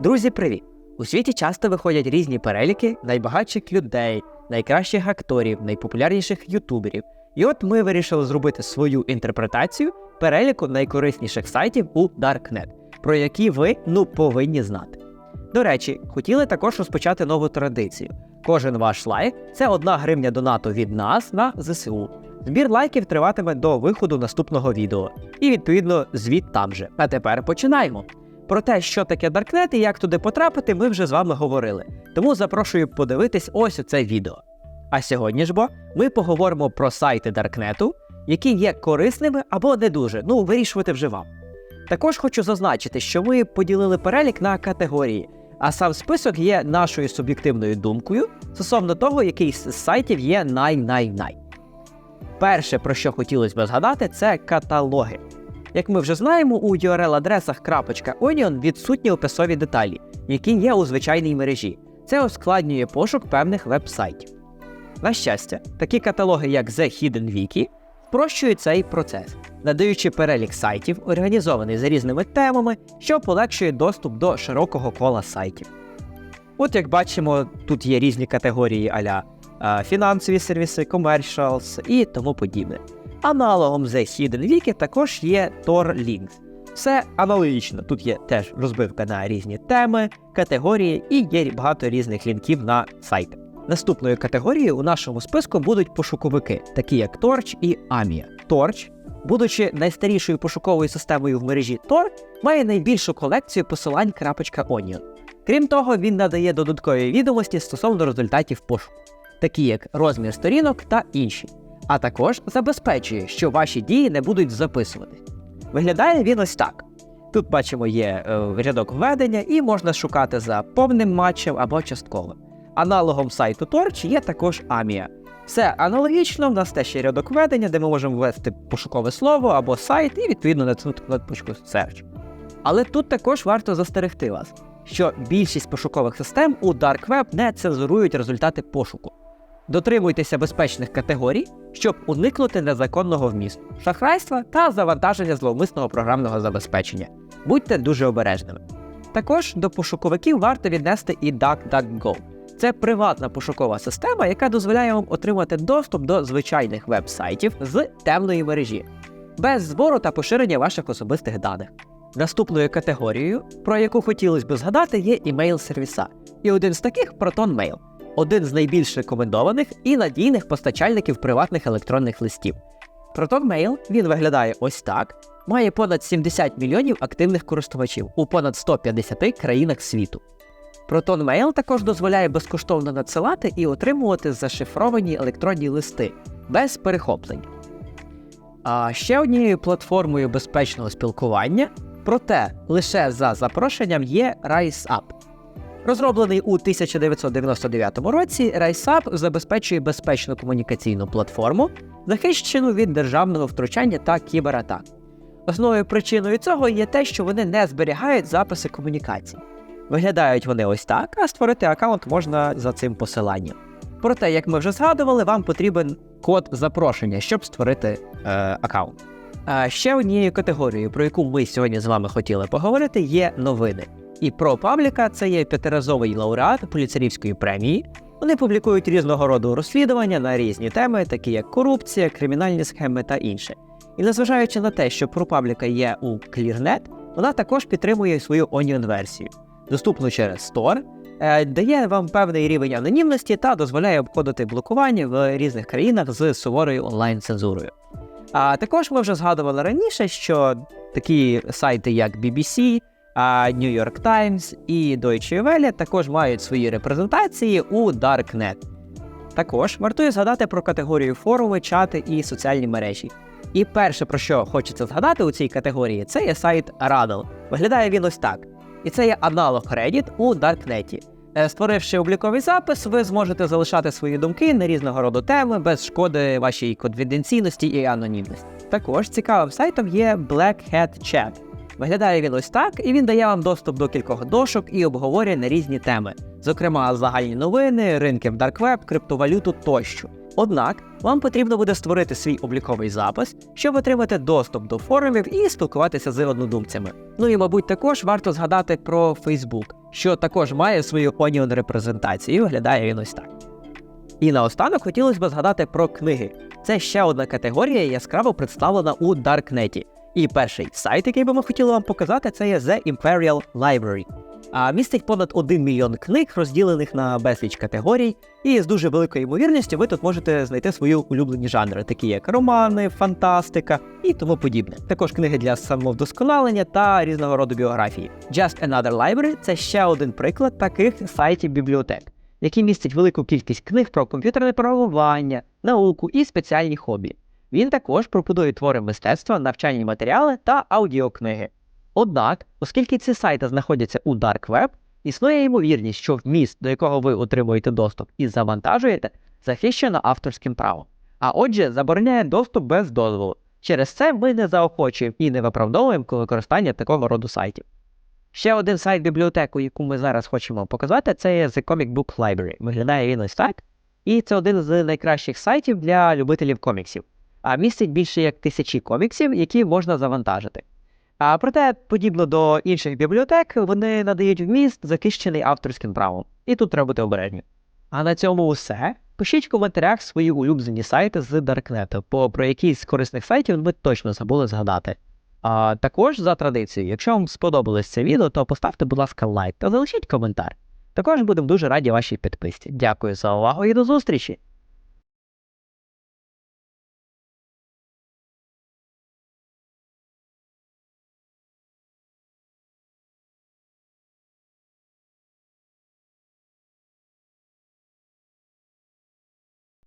Друзі, привіт! У світі часто виходять різні переліки найбагатших людей, найкращих акторів, найпопулярніших ютуберів. І от ми вирішили зробити свою інтерпретацію переліку найкорисніших сайтів у Darknet, про які ви ну повинні знати. До речі, хотіли також розпочати нову традицію. Кожен ваш лайк це одна гривня донату від нас на ЗСУ. Збір лайків триватиме до виходу наступного відео. І відповідно звіт там же. А тепер починаємо. Про те, що таке Даркнет і як туди потрапити, ми вже з вами говорили. Тому запрошую подивитись ось оце відео. А сьогодні ж бо ми поговоримо про сайти Даркнету, які є корисними або не дуже. Ну, вирішувати вже вам. Також хочу зазначити, що ми поділили перелік на категорії, а сам список є нашою суб'єктивною думкою стосовно того, який з сайтів є най-най-най. Перше, про що хотілося б згадати, це каталоги. Як ми вже знаємо, у URL-адресах .onion відсутні описові деталі, які є у звичайній мережі. Це ускладнює пошук певних веб-сайтів. На щастя, такі каталоги, як The Hidden Wiki, спрощують цей процес, надаючи перелік сайтів, організований за різними темами, що полегшує доступ до широкого кола сайтів. От як бачимо, тут є різні категорії аля фінансові сервіси, commercials і тому подібне. Аналогом The Hidden Wiki також є Tor Links. Все аналогічно. Тут є теж розбивка на різні теми, категорії і є багато різних лінків на сайти. Наступною категорією у нашому списку будуть пошуковики, такі як Torch і Amia. Torch, будучи найстарішою пошуковою системою в мережі Tor, має найбільшу колекцію посилань .onion. Крім того, він надає додаткові відомості стосовно результатів пошуку, такі як розмір сторінок та інші а також забезпечує, що ваші дії не будуть записуватись. Виглядає він ось так. Тут бачимо є е, рядок введення і можна шукати за повним матчем або частково. Аналогом сайту Torch є також Amia. Все аналогічно, в нас теж є рядок введення, де ми можемо ввести пошукове слово або сайт і відповідно натиснути кнопочку Search. Але тут також варто застерегти вас, що більшість пошукових систем у Dark Web не цензурують результати пошуку. Дотримуйтеся безпечних категорій, щоб уникнути незаконного вмісту, шахрайства та завантаження зловмисного програмного забезпечення. Будьте дуже обережними. Також до пошуковиків варто віднести і DuckDuckGo. Це приватна пошукова система, яка дозволяє вам отримати доступ до звичайних веб-сайтів з темної мережі, без збору та поширення ваших особистих даних. Наступною категорією, про яку хотілося б згадати, є імейл-сервіса. І один з таких ProtonMail один з найбільш рекомендованих і надійних постачальників приватних електронних листів. ProtonMail він виглядає ось так: має понад 70 мільйонів активних користувачів у понад 150 країнах світу. ProtonMail також дозволяє безкоштовно надсилати і отримувати зашифровані електронні листи без перехоплень. А ще однією платформою безпечного спілкування, проте лише за запрошенням є RiseUp. Розроблений у 1999 році, RiseUp забезпечує безпечну комунікаційну платформу, захищену від державного втручання та кібератак. Основною причиною цього є те, що вони не зберігають записи комунікацій. Виглядають вони ось так, а створити аккаунт можна за цим посиланням. Проте, як ми вже згадували, вам потрібен код запрошення, щоб створити е, аккаунт. А ще однією категорією, про яку ми сьогодні з вами хотіли поговорити, є новини. І про пабліка це є п'ятиразовий лауреат поліцерівської премії. Вони публікують різного роду розслідування на різні теми, такі як корупція, кримінальні схеми та інше. І незважаючи на те, що ProPublica є у ClearNet, вона також підтримує свою Onion-версію, доступну через Store, е, дає вам певний рівень анонімності та дозволяє обходити блокування в різних країнах з суворою онлайн-цензурою. А також ми вже згадували раніше, що такі сайти, як BBC, New York Times і Deutsche Welle також мають свої репрезентації у Darknet. Також вартує згадати про категорію форуми, чати і соціальні мережі. І перше, про що хочеться згадати у цій категорії, це є сайт Radl. Виглядає він ось так. І це є аналог Reddit у Darknet. Е, Створивши обліковий запис, ви зможете залишати свої думки на різного роду теми без шкоди вашій конфіденційності і анонімності. Також цікавим сайтом є Black Hat Chat. Виглядає він ось так, і він дає вам доступ до кількох дошок і обговорює на різні теми, зокрема загальні новини, ринки в Web, криптовалюту тощо. Однак вам потрібно буде створити свій обліковий запис, щоб отримати доступ до форумів і спілкуватися з однодумцями. Ну і, мабуть, також варто згадати про Facebook. що також має свою Onion репрезентацію виглядає він ось так. І наостанок хотілося б згадати про книги. Це ще одна категорія, яскраво представлена у Даркнеті. І перший сайт, який би ми хотіли вам показати, це є The Imperial Library. А містить понад 1 мільйон книг, розділених на безліч категорій, і з дуже великою ймовірністю ви тут можете знайти свої улюблені жанри, такі як романи, фантастика і тому подібне. Також книги для самовдосконалення та різного роду біографії. Just Another Library це ще один приклад таких сайтів бібліотек, які містять велику кількість книг про комп'ютерне програмування, науку і спеціальні хобі. Він також пропонує твори мистецтва, навчальні матеріали та аудіокниги. Однак, оскільки ці сайти знаходяться у Dark Web, існує ймовірність, що вміст, до якого ви отримуєте доступ і завантажуєте, захищено авторським правом. А отже, забороняє доступ без дозволу. Через це ми не заохочуємо і не виправдовуємо використання такого роду сайтів. Ще один сайт бібліотеку, яку ми зараз хочемо показати, це є The Comic Book Library. Виглядає він ось так. І це один з найкращих сайтів для любителів коміксів. А містить більше як тисячі коміксів, які можна завантажити. А проте, подібно до інших бібліотек, вони надають вміст, захищений авторським правом. І тут треба бути обережні. А на цьому все. Пишіть в коментарях свої улюблені сайти з Даркнету, бо про якісь з корисних сайтів ми точно забули згадати. А також за традицією, якщо вам сподобалось це відео, то поставте, будь ласка, лайк та залишіть коментар. Також будемо дуже раді вашій підписці. Дякую за увагу і до зустрічі!